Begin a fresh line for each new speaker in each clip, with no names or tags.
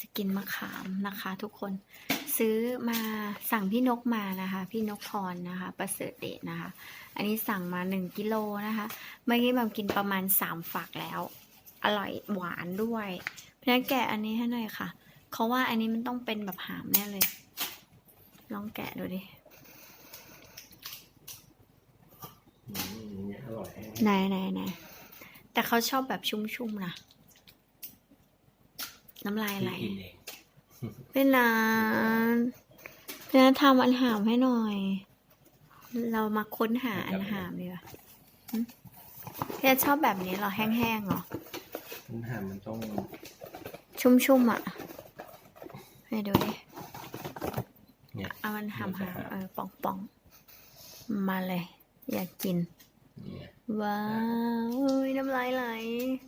จะกินมะขามนะคะ ทุกคนซื้อมาสั่งพี่นกมานะคะ พี่นกพรนะคะ ประเสริฐเดชนะคะ อันนี้สั่งมาหนึ่งกิโลนะคะเมื่อกี้แบบกินประมาณสามฝักแล้ว อร่อยหวานด้วยเพราะฉะนั้นแกะอันนี้ให้หน่อยค่ะเขาว่าอันนี้มันต้องเป็นแบบหามแน่เลย ลองแกะดูดิ
อืมอย่างเงี้ยอร่อยแห้ง
ไหนไหนไหนแต่เขาชอบแบบชุ่มๆนะ น้ำลายไหล
กินเอง
พี่นันพี่นันทำอันหามให้หน่อย เรามาค้นหาอันหามดีกว่าหึพี่นันชอบแบบนี้เหรอแห้งๆเหรอ
มันหามมันต้อง
ชุ่มๆอะให้ดูดิ
เนี่ย
เอามันหามหามเออป่องๆ มาเลย อยากกิน
เนี่ย
ว้าวเอ้ยน้ำลายไหลใ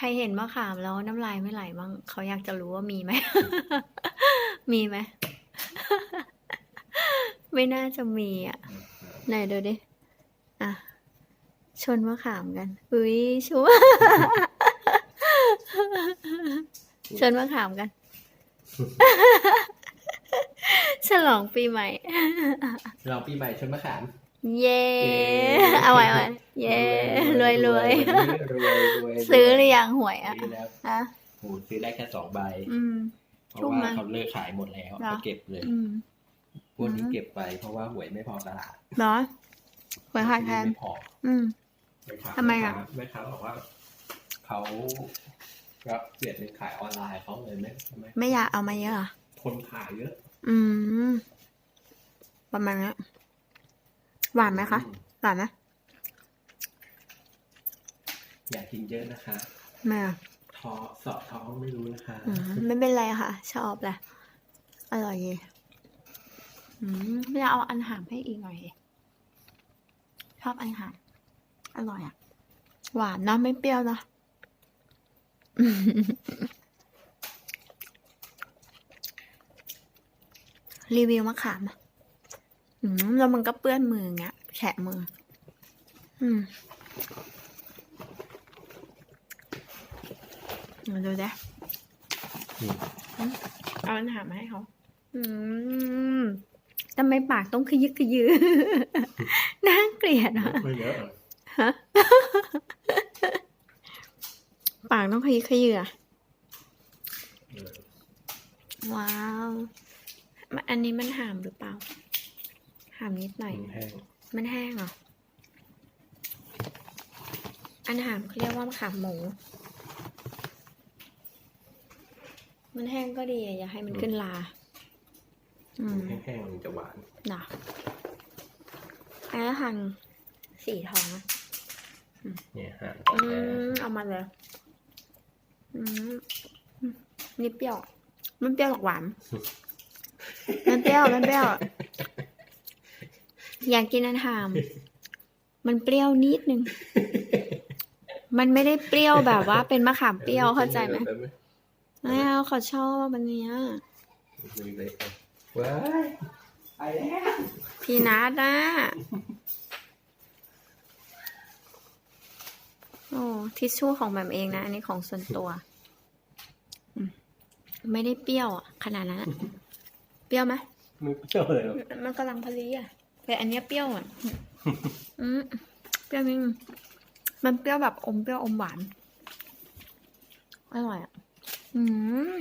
ครเห็นมะขามแล้วน้ำลายไม่ไหลบ้างเขาอยากจะรู้ว่ามีไหม มีไหม ไม่น่าจะมีอะ ไหนดูดิ อะ ชนมะขามกัน อุ้ยชัวชนมะขามกัน ฉลองปีใหม่
เราปีใหม่ชนมะขาม
เย้เอาไว้เอาไว้เย้รวยรวย
รวยรวย
ซื้อหรือยังหวยอะ
ซื้อแล้ว
ฮะ
โหซื้อได้แค่สองใบ
อืม
เพ
ชุ่
ราะ
ม
ว่า
ไหม
เขาเลิกขายหมดแล้ว
เหรอ
เขาเก็บเลย
อืม
พวกนี้เก็บไปเพราะว่าหวยไม่พอตลาด
เนาะหวยขาดแทน
ไม่พอ
อืม
แค้า
ทำไมอะ
แม่ค้าบอกว่าเขาก็เปลี่ยนเป็นขายออนไลน์เขาเลยไหมใช่ไหม
ไม่อยากเอามาเยอะเหรอ
คนขายเยอะ
อืมประมาณนี้ หวานไหมคะ
อืม
หวานไหม
อยากกินเยอะนะคะ
ไม่อะ
ท้อเสอบท้องไม่รู้นะคะ
อืมไม่เป็นไรค่ะ ชอบแหละ อร่อยดีอืมไม่เอาอันหามให้อีกหน่อยดิชอบอันหามอร่อยอะ หวานนะไม่เปรี้ยวนะอืมรีวิวมะขามอะ อืมแล้วมันก็เปื้อนมือเงี้ยแฉะมือ อืมมาดูดิ
อืม
เอาอันหามาให้เขาอืมทำไมปากต้องขยึกขยือน่าเกลียดอะ
ไม่เยอะ
ฮะปากต้องขยึกขยืออะ
เออ
ว้าวมันอันนี้มันหามหรือเปล่า หามนิดหน่อย
มันแห้ง
มันแห้งเหรอ อันหามเขาเรียกว่ามะขามหมู มันแห้งก็ดีอะอย่าให้มันขึ้นลา อืม
แห้งๆมันจะหวาน
น่ะอันนี้หั่นสีทองนะ
เนี่ยฮะ
อืมเอามาเลยอืมอืมนี่เปรี้ยว มันเปรี้ยวหรอกหวาน มันเปรี้ยว มันเปรี้ยว อยากกินอันหาม มันเปรี้ยวนิดนึง มันไม่ได้เปรี้ยวแบบว่า เป็นมะขามเปรี้ยวเข้าใจไหมไม่เอาขอชอบอันเนี้ย
มือเล็กว้ายไปแล้ว
พี่นัทนะโอ้ทิชชู่ของแบบเองนะ อันนี้ของส่วนตัวอืมไม่ได้เปรี้ยวอะขนาดนั้นอะเปรี้ยวไหม
มือเปรี้ยวเลยเหรอ
มันกำลังพอดีอะ แต่อันเนี้ยเปรี้ยวอะอืมเปรี้ยวนิดนึงมันเปรี้ยวแบบอมเปรี้ยวอมหวาน อร่อยอะ อืม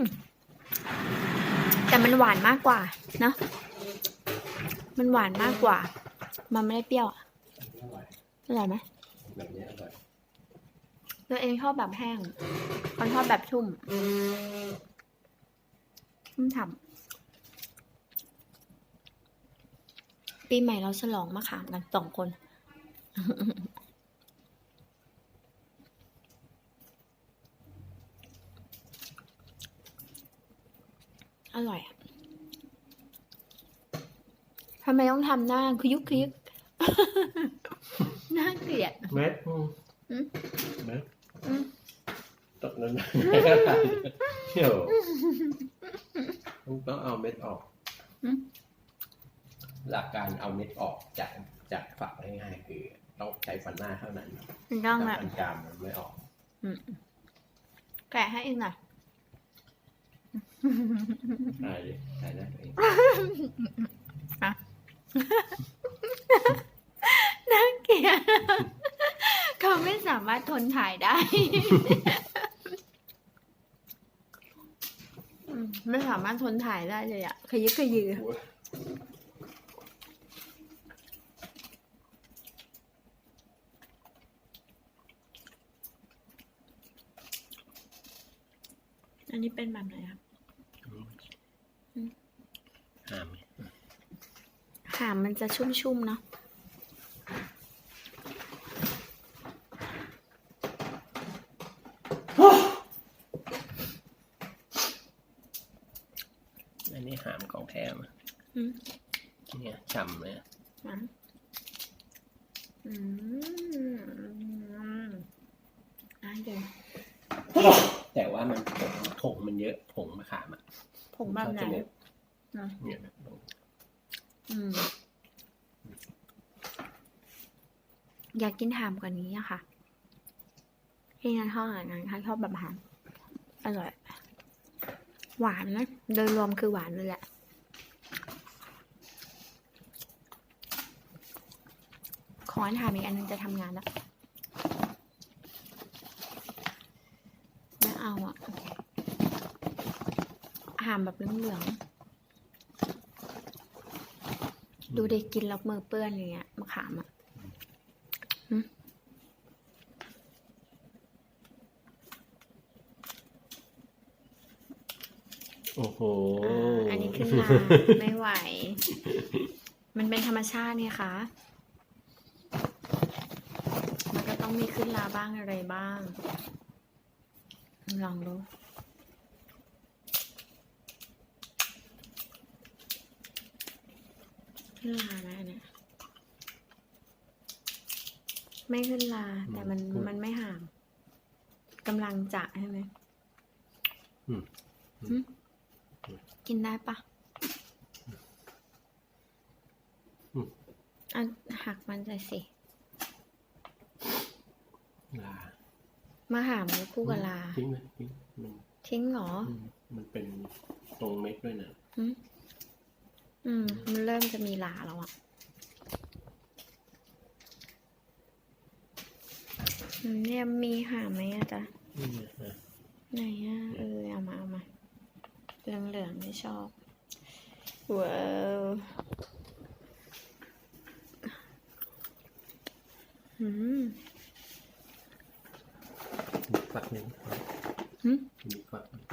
แต่มันหวานมากกว่าเนอะมันหวานมากกว่า มันไม่ได้เปรี้ยวอะ
อร่อย
อร่อยไหม
แบบนี้อร่อย
ตัวเองชอบแบบแห้งคนชอบแบบชุ่มชุ่มฉ่ำ ปีใหม่เราฉลองมะขามกันสองคน อร่อยอะทำไมต้องทำหน้าคุยุกคุยุกน่าเกลียด
เม็ดอืม
อืม
เม็ด
อืม
ตกนั้นเที่ยวต้องเอาเม็ดออก
อืม
หลักการเอาเม็ดออกจากจากฝักง่ายๆคือต้องใช้ฟันหน้าเท่านั้น
มันต้อง
ถ้า
อะ
ฟันกรามมันไม่ออก
แกะให้เองหน่อย
ถ่ายดิถ่ายหน้าตัวเอง
น่าเกลียดเขาไม่สามารถทนถ่ายได้อืมไม่สามารถทนถ่ายได้เลยอะขยึกขยือ เป็นแบบไหนครับอืม
ห้ามไหม
หามมันจะชุ่มๆเนาะ
อันนี้หามของแท้มา
อืม
เนี่ยฉ่ำเลยอะ
อะอืมน่ากิน
แต่ว่ามันผงผงมันเยอะผงมะขามอะ
ผงแบบไหน
ชอจะเยอะ
นะ
เนี่ย
อืม อยากกินหามกว่านี้อะค่ะที่นันชอบอะนันชอบแบบหามอร่อยหวานนะโดยรวมคือหวานเลยแหละขอถามอีกอันนึงจะทำงานแล้วไม่ เอาอะหามแบบเหลืองๆดูเด็กกินแล้วมือเปื้อนอย่างเงี้ยมะขามอะ
โอ้โห
อ่าอันนี้ขึ้นมาไม่ไหว มันเป็นธรรมชาติเนี่ยคะมันก็ต้องมีขึ้นลาบ้างอะไรบ้าง ลองดูขึ้นลานะอันเนี่ยไม่ขึ้นลา แต่มัน
อืม
มันไม่ห่ามกำลังจะใช่ไหม
อืม
หึกินได้ปะ
อืม
อะหักมันใจสิ
ลา
มาหามหรือคู่กับลา
ทิ้งไหมทิ้งมัน
ทิ้งเหรอ
อืมมันเป็นตรงเม็ดด้วยนะ
หึอืม มันเริ่มจะมีลาแล้วอะอืมเนี่ยมีหามไหมอะจ๊ะ
นี่ไงอะ
ไหนอะเออเอามาเอามาเหลืองเหลืองๆไม่ชอบว้าวอืม
มี ฝักหนึ่ง
หึ
มีฝักหนึ่ง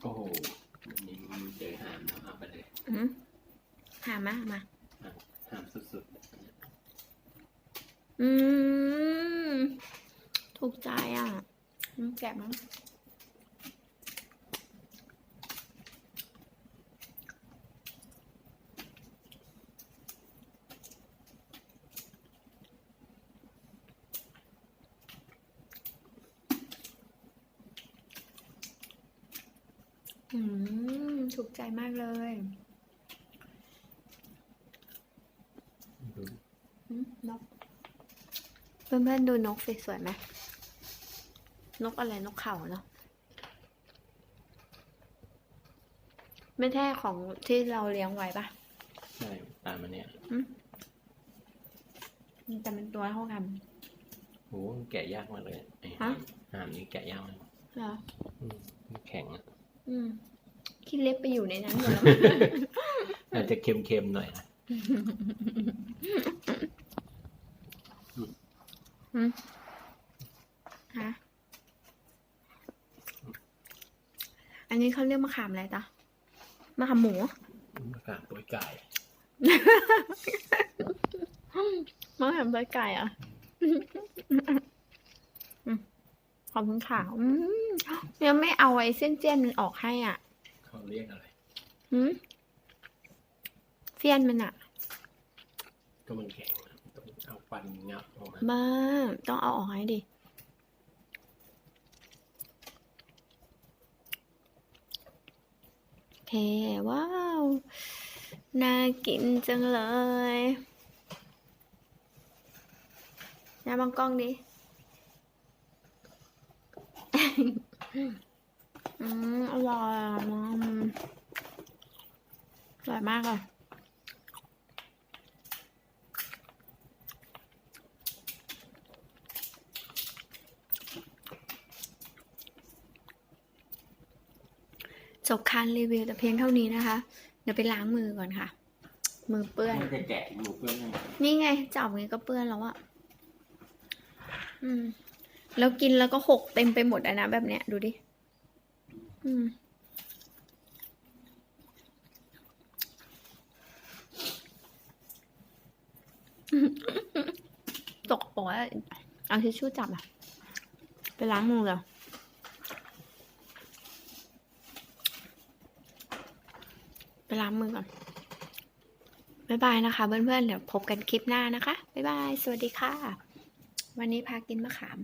โอ้โหอันนี้มันเจอหามแล้วเอาไปเลย
อืมหามมาหามมา
หามหามสุด
อืมถูกใจอะอืมแกะมั้งอื มถูกใจมากเลย
ๆดู
อืมนกเพื่อนๆดูนกสิสวยไหมนกอะไรนกเขาเนาะไม่ใช่ของที่เราเลี้ยงไว้ปะ
ใช่ตามมันเนี่ย
มันจะเป็นตัวเท่ากัน
โอ้โหแกะยากมากเลยไอ้
ฮะ
หามนี้แกะยากมาก
เหรอ
อืมมันแข็งอะ
อืม ขี้เล็บไปอยู่ในนั้นหมดแล้ว
อาจจะเค็มๆหน่อยนะ
อืมฮะอันนี้เขาเรียกมะขามอะไรจ๊ะมะขามหมู
มะขามตัวไก่
มะขามใบไก่เหรอะขอบคุณค่ะอืมยังไม่เอาไอ้เส้นเจี้ยนมันออกให้อะ
เขาเรียกอะไร
หืมเฟียนมันอะ
ก็มันแข็งอะต้องเอาฟันงับออกมา
บ้าต้องเอาออกให้ดิโอเคว้าว น่ากินจังเลยน้าบังกล้องดิ อืมอร่อยอะอืมอ ร่อยมากเลยจบการรีวิวแต่เพียงเท่านี้นะคะ เดี๋ยวไปล้างมือก่อนค่ะ มือเปื้อน
มันจะแกะหมูเพื่อนให้
นี่ไงจับงี้ก็เปื้อนแล้วอะอืม แล้วกินแล้วก็หกเต็มไปหมดอะนะแบบเนี้ย ดูดิ อืม ตกปกแล้วเอาทิชชู่จับอะไปล้างมือเลยไปล้างมือก่อน บ๊ายบายนะคะเพื่อนๆ เดี๋ยวพบกันคลิปหน้านะคะ บ๊ายบาย สวัสดีค่ะ วันนี้พากินมะขาม